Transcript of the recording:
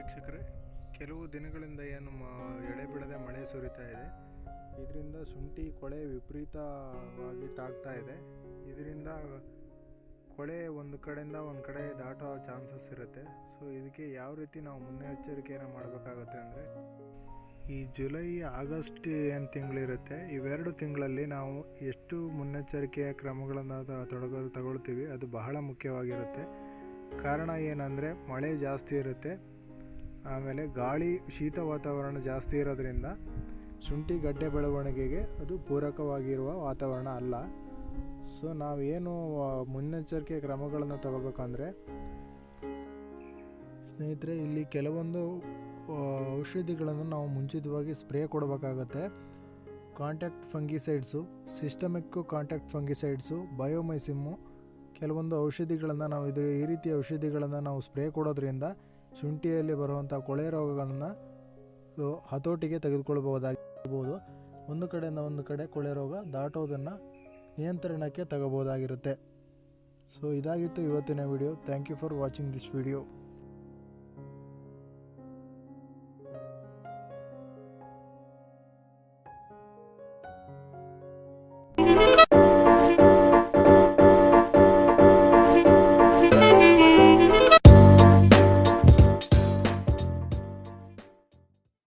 ವೀಕ್ಷಕರೇ, ಕೆಲವು ದಿನಗಳಿಂದ ಏನು ಎಳೆ ಬಿಡದೆ ಮಳೆ ಸುರಿತಾ ಇದೆ. ಇದರಿಂದ ಶುಂಠಿ ಕೊಳೆ ವಿಪರೀತವಾಗಿ ತಾಗ್ತಾ ಇದೆ. ಇದರಿಂದ ಕೊಳೆ ಒಂದು ಕಡೆಯಿಂದ ಒಂದು ಕಡೆ ದಾಟೋ ಚಾನ್ಸಸ್ ಇರುತ್ತೆ. ಸೊ, ಇದಕ್ಕೆ ಯಾವ ರೀತಿ ನಾವು ಮುನ್ನೆಚ್ಚರಿಕೆಯನ್ನು ಮಾಡಬೇಕಾಗುತ್ತೆ ಅಂದರೆ, ಈ ಜುಲೈ, ಆಗಸ್ಟ್ ಏನು ತಿಂಗಳಿರುತ್ತೆ, ಇವೆರಡು ತಿಂಗಳಲ್ಲಿ ನಾವು ಎಷ್ಟು ಮುನ್ನೆಚ್ಚರಿಕೆಯ ಕ್ರಮಗಳನ್ನು ತೊಡಗಲು ತೊಡಗ ತಗೊಳ್ತೀವಿ, ಅದು ಬಹಳ ಮುಖ್ಯವಾಗಿರುತ್ತೆ. ಕಾರಣ ಏನಂದರೆ, ಮಳೆ ಜಾಸ್ತಿ ಇರುತ್ತೆ. ಆಮೇಲೆ ಗಾಳಿ ಶೀತ ವಾತಾವರಣ ಜಾಸ್ತಿ ಇರೋದ್ರಿಂದ ಶುಂಠಿ ಗಡ್ಡೆ ಬೆಳವಣಿಗೆಗೆ ಅದು ಪೂರಕವಾಗಿರುವ ವಾತಾವರಣ ಅಲ್ಲ. ಸೊ ನಾವೇನು ಮುನ್ನೆಚ್ಚರಿಕೆ ಕ್ರಮಗಳನ್ನು ತಗೋಬೇಕಂದ್ರೆ ಸ್ನೇಹಿತರೆ, ಇಲ್ಲಿ ಕೆಲವೊಂದು ಔಷಧಿಗಳನ್ನು ನಾವು ಮುಂಚಿತವಾಗಿ ಸ್ಪ್ರೇ ಕೊಡಬೇಕಾಗತ್ತೆ. ಕಾಂಟ್ಯಾಕ್ಟ್ ಫಂಗಿಸೈಡ್ಸು ಸಿಸ್ಟಮಿಕ್ಕು ಕಾಂಟ್ಯಾಕ್ಟ್ ಫಂಗಿಸೈಡ್ಸು, ಬಯೋಮೈಸಿಮ್ಮು, ಕೆಲವೊಂದು ಔಷಧಿಗಳನ್ನು ನಾವು ಇದು, ಈ ರೀತಿಯ ಔಷಧಿಗಳನ್ನು ನಾವು ಸ್ಪ್ರೇ ಕೊಡೋದ್ರಿಂದ ಶುಂಠಿಯಲ್ಲಿ ಬರುವಂಥ ಕೊಳೆ ರೋಗಗಳನ್ನು ಹತೋಟಿಗೆ ತೆಗೆದುಕೊಳ್ಬಹುದಾಗಿರ್ಬೋದು ಒಂದು ಕಡೆಯಿಂದ ಒಂದು ಕಡೆ ಕೊಳೆ ರೋಗ ದಾಟೋದನ್ನು ನಿಯಂತ್ರಣಕ್ಕೆ ತಗೋಬೋದಾಗಿರುತ್ತೆ ಸೊ ಇದಾಗಿತ್ತು ಇವತ್ತಿನ video. Thank you for watching this video